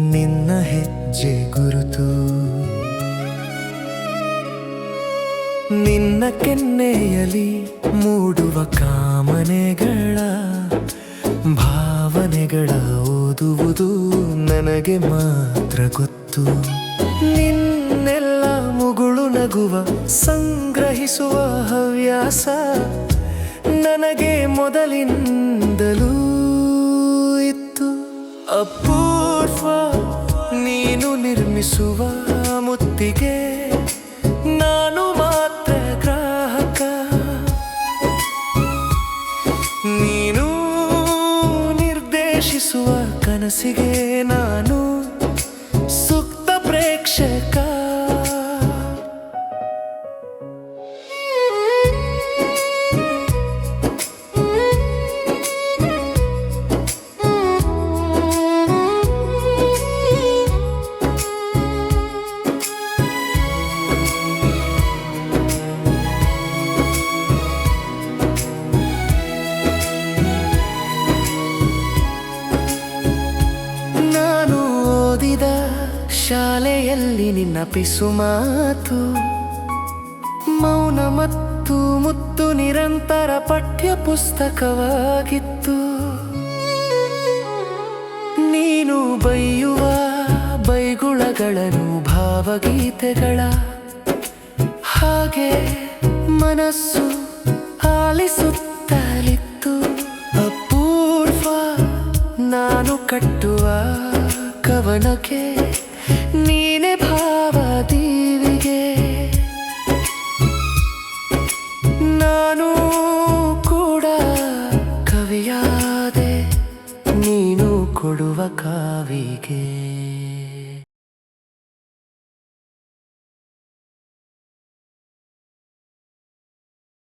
ನಿನ್ನ ಹೆಜ್ಜೆ ಗುರುತು. ನಿನ್ನ ಕೆನ್ನೆಯಲಿ ಮೂಡುವ ಕಾಮನೆಗಳ ಭಾವನೆಗಳ ಓದುವುದು ನನಗೆ ಮಾತ್ರ ಗೊತ್ತು. ನಿನ್ನೆಲ್ಲ ಮುಗುಳು ನಗುವ, ಸಂಗ್ರಹಿಸುವ ಹವ್ಯಾಸ ನನಗೆ ಮೊದಲಿಂದಲೂ ಇತ್ತು. ಅಪೂರ್ವ ನೀನು ನಿರ್ಮಿಸುವ ಮುತ್ತಿಗೆ ನಾನು ಮಾತ್ರ ಗ್ರಾಹಕ. ನೀನು ನಿರ್ದೇಶಿಸುವ ಕನಸಿಗೆ ನಾನು ಸೂಕ್ತ ಪ್ರೇಕ್ಷಕ. ಶಾಲೆಯಲ್ಲಿ ನಿನ್ನ ಪಿಸು ಮಾತು, ಮೌನ ಮತ್ತು ಮುತ್ತು ನಿರಂತರ ಪಠ್ಯ ಪುಸ್ತಕವಾಗಿತ್ತು. ನೀನು ಬೈಯುವ ಬೈಗುಳಗಳನ್ನು ಭಾವಗೀತೆಗಳ, ಹಾಗೆ ಮನಸ್ಸು ಆಲಿಸುತ್ತಲಿತ್ತು. ಅಪೂರ್ವ ನಾನು ಕಟ್ಟುವ ಕವನಕ್ಕೆ ನೀನೆ ಭಾವ ದೀವಿಗೆ. ನಾನು ಕೂಡ ಕವಿಯಾದೆ ನೀನು ಕೊಡುವ ಕಾವಿಗೆ.